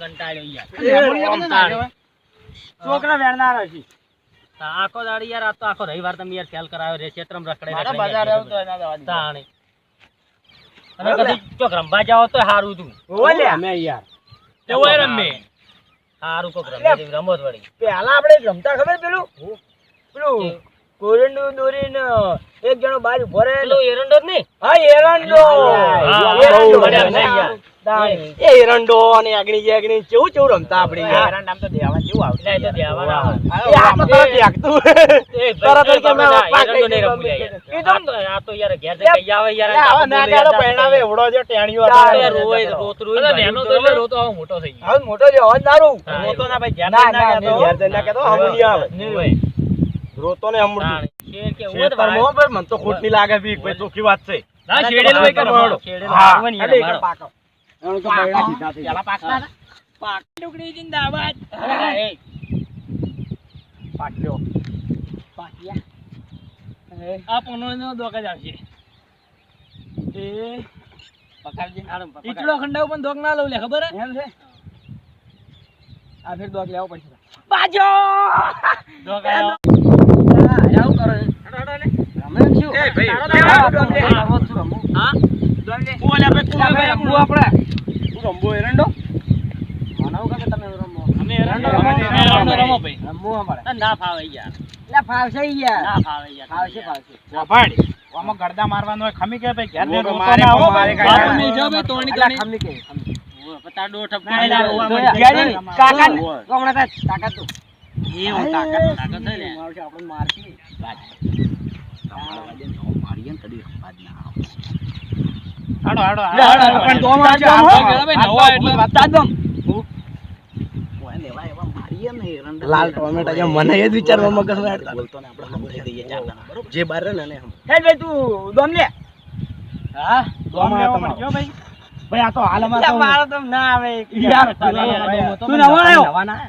કંટાળ્યો યાર. તો ના કહેવાય. છોકરા વેણનારા છે. આખો દાડી યાર આ તો આખો રવિવાર તમે યાર ખ્યાલ કરાવ્યો રે ક્ષેત્રમ રખડે બજાર યાર. એના જવા તાણે. અને કદી ચોક રમવા જાઓ તો હારું તું. ઓલે અમે યાર. તે ઓય રમે. હારું કોક રમે રમત વળી. પેલા આપણે રમતા ખબર પેલું? પેલું કોરંડું દોરીને એક જણો બાજુ ભરે પેલો એરંડો જ નહીં હા એરંડો એરંડો. એ એરંડો અને અગ્નિ જે આગણી કેવું કેવું રમતા આપણે યાર. આમ તો દેવાના હોય. એ આ તો તરત દેખતું. તરત કે મેં બધા નહીં લઈ રમવું તો- આ તો- તો યાર ઘેર જઈને કઈ આવે યાર આવા ના બોલે પહેણાવે એવડો જો ટેણીઓ હતો. તારે રોય, રોતરું હોય ને તો એટલે રોતો હવે મોટો થઈ ગયો હવે મોટો જો હા, દારૂ મોટો ના ભાઈ, ઘેર ના ના ઘેર જઈને ના કેતો હમું આવે. હોય. રોતો ને હમું નહીં. મને તો ખોટની લાગે ભીખ ભાઈ ચોખ્ખી વાત છે ના, શેરડેલું હોય કે રમાડો. શેરડેલું હા, હોય ને યાર, પાકો. એનો તો બૈડા સીધા થઈ ગયા. પાકતા? પાક. ટુકડી જિંદાબાદ. હા, એ. પાક્યો. આ પોનોનો દોકા જાવશે એ પકડજે. આરામ પકડ. ઈચલો ખંડાવ પણ દોક ના લઉં લે ખબર હે એમ છે આ ફેર દોક લેવો પડશે બાજો દોક રમવું એરંડો મનાવું કે તમે રમવો અમે એરંડો રમો, ગરદા મારવાનો હોય ખમી કે ભાઈ ઘેર ને રોતો ના, ઓવા ઓવા, માં ઘેરી, ઘેરી, કાકા. કાકા તો હમણાં તાર તાકાત તો એવું તાકાત, તાકાત ને. મારશે, આપણને મારશે. હાડો, હાડો, હાડો, હાડો, પણ તો મારશે, આમ તો ભાઈ, નવો એટલે. હાથ તો લાલ ટોમેટા જેમ મને એ જ વિચારવા મગજમાં હેડતા. જે બાર રહે ને હમ. હે ભાઈ તું દોમ લે. હા? દોમ લેવો પડ્યો ભાઈ. ભાઈ આ તો હાલમાં તો મારો તો ના આવે. યાર, તું નવો આવ્યો? નવા ના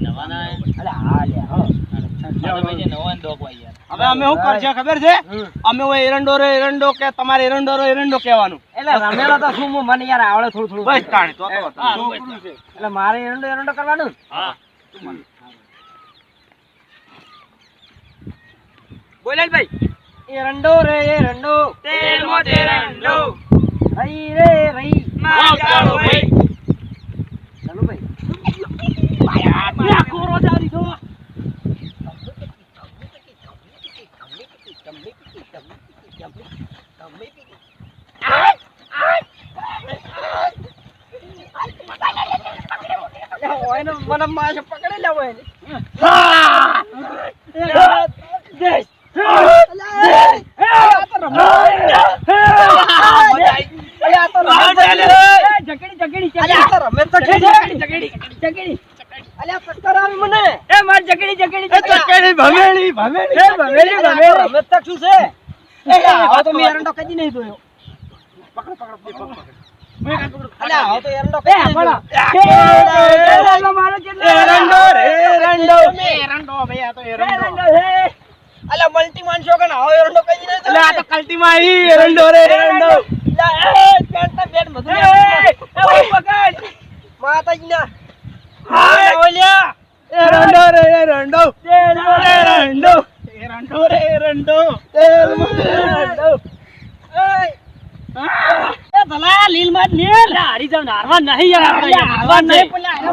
નવા ના આવે. અલે હા. લે હા આ તો ભાઈ જે નવા ને દોક હોય યાર. હવે અમે શું કરશે ખબર છે? અમે હોય એરંડો રે એરંડો કે તમારે એરંડો રો એરંડો કહેવાનું. એટલે રમેલો તો શું મને યાર આવડે થોડું થોડું. બસ તાણે તો તો હા, છોકરું છે એટલે મારે એરંડો એરંડો કરવાનું? હા. બોલે ભાઈ. એરંડો રે એરંડો. તેરંડો. રહી રે રહી માર ભાઈ. ચાલો ભાઈ આ કોરો જારી દો. અલ્યા, ઓયને મને માસે પકડી લેવો એને. અલ્યા, આ તો રમે છે. અલ્યા, આ તો રમે તો છે. અલ્યા, ચક્કર આવે મને. એ, ભમેલી, ભમેલી. એ, ભમેલી, ભમેલી. રમે તો શું છે? અલ્યા, આવો તો મેં એરંડો કદી નહીં જોયો. અલ્યા, આવો તો એરંડો કદી નહીં જોયો. એરંડો મારો કેટલો? એરંડો રે, એરંડો. એરંડો ભાઈ, આ તો એરંડો છે. અલ્યા, મલ્ટી માનશો કે ના, આવો એરંડો કઈ નહીં કલ્ટીમાં ઈ એરંડો રે એરંડો અલ્યા, એ, પેન્ટ ને બેટ બધું લે. એ, ઓય પકડ. માતાજીના. હા, ઓલ્યા. એરંડો રે એરંડો એરંડો. એરંડો રે એરંડો એરંડો. એય. એ ભલા, લીલ. હારી જાવ હારવા નહીં યાર આપણે હારવા નહીં.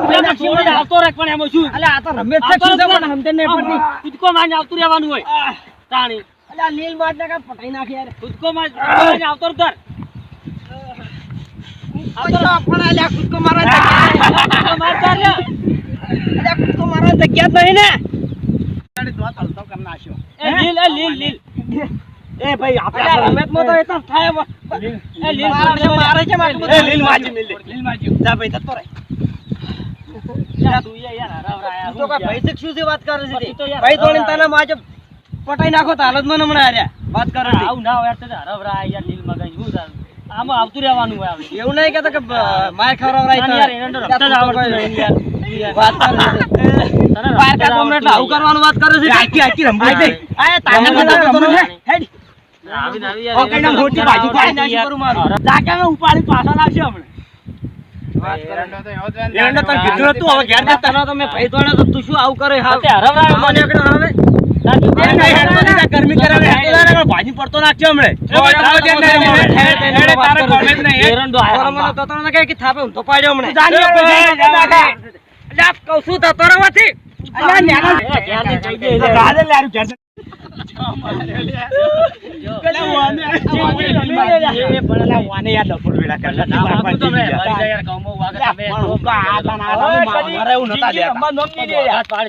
પેલા તો આવતો રાખ પણ એમાં શું? અલ્યા, આ તો રમેશ છે, શું પણ સમજણ નહીં પડતી. કૂદકો મારીને આવતું રહેવાનું હોય. તાણી. અલ્યા, લીલમાં જ પટાઈ નાખી યાર. કૂદકો માર- આવતો રહે પણ અલ્યા, કૂદકો મારવા જગ્યા- કૂદકો માર તાર અલ્યા, કૂદકો મારવા જગ્યા નહીં ને. એ લીલ, એ લીલ, લીલ. એ ભાઈ અલ્યા, રમેશમાં તો એ થાય એ લીલ મારે છે, મારે એ લીલ માજી. મિલ લીલ માજી. જા ભાઈ તતો હરાવરા હું હરાવરા માજે પટાઈ નાખો તો હાલત મને હમણાં હાર્યા. વાત કરે આવું ના હોય તો યાર, લીલ મગાઈ, શું આમાં આવતું રહેવાનું હોય એવું નહીં કે માર ખવડાવરાય. વાત કરે પારકા આવું કરવાનું વાત કરે છે આખી આખી. હેડ. આવી આવી યાર, ઓકે, ને મોટી ખાઈ નાખી કરું મારું. ઉપાડી પાછા ભાજી પડતો નાખ્યો હમણે. થાપે હું? તો પાડ્યો હમણે. કહું છું તો તરવાથી.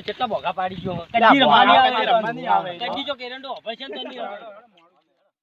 કેટલા ભોગા પાડી ગયો